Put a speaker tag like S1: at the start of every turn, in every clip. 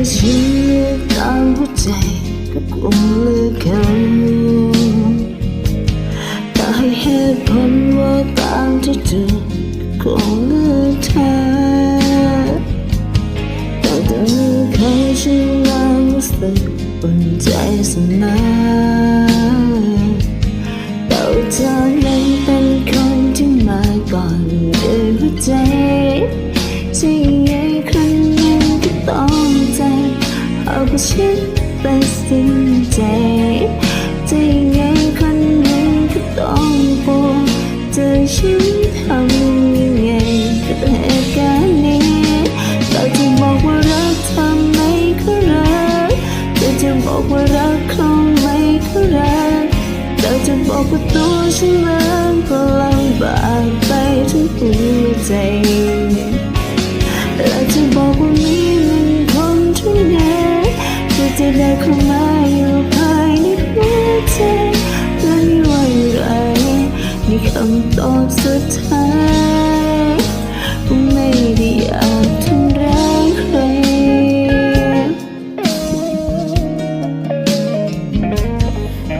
S1: เลือกตามหัวใจก็คงเลือกเขาต่อให้เหตุผลว่าตามที่เธอคงเลือกเธอแต่เธอเขาฉันนั้นรู้สึกอุ่นใจเสมอ อาไปฉันเป็นสิ้นใจจะยังไงคนหนึ่งก็ต้องปวดจะฉันทำยังไงกับเหตุการณ์นี้เราจะบอกว่ารักเธอไมก็รักเราจะบอกว่ารักเขาไม่ก็รักเราจะบอกว่าตัวฉันมันก็ลำบากไปทั้งหัวใจ ที่จะได้เข้ามาอยู่ภายในหัวใจและไม่ว่าอย่ไรในคำตอบสุดท้ายไม่ได้อยากทำร้ายใคร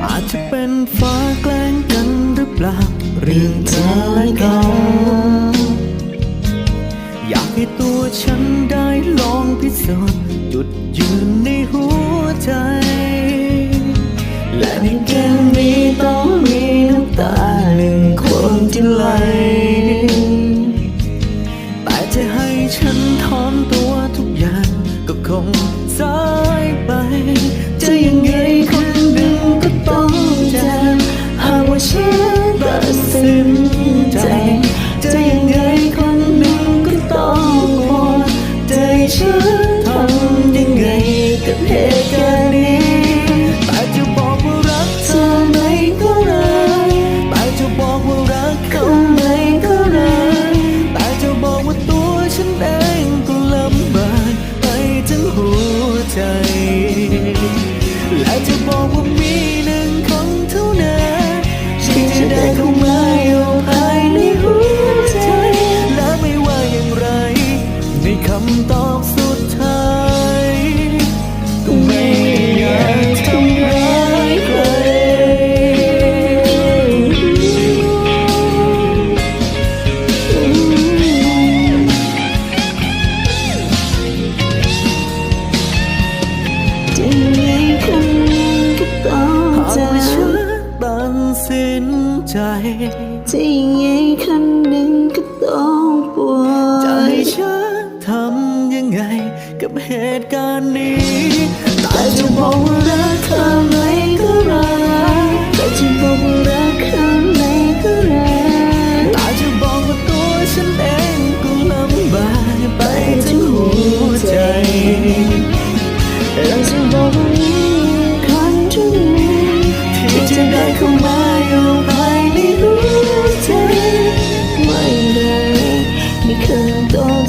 S2: อาจจะเป็นฟ้าแกล้งกันหรือเปล่าเรื่อง คน บอกว่ามีหนึ่งคนเท่านั้นที่จะได้เข้ สินใจ จะยังไงคนหนึ่งก็ต้องปวจะดให้ฉันทำยังไง กับเหตุการณ์นี้ แต่จะบอกว่ารักเธอไหม เข้ามาอยู่ภายในหัวใจไม่ได้ไม่
S1: เค
S2: ยต้อง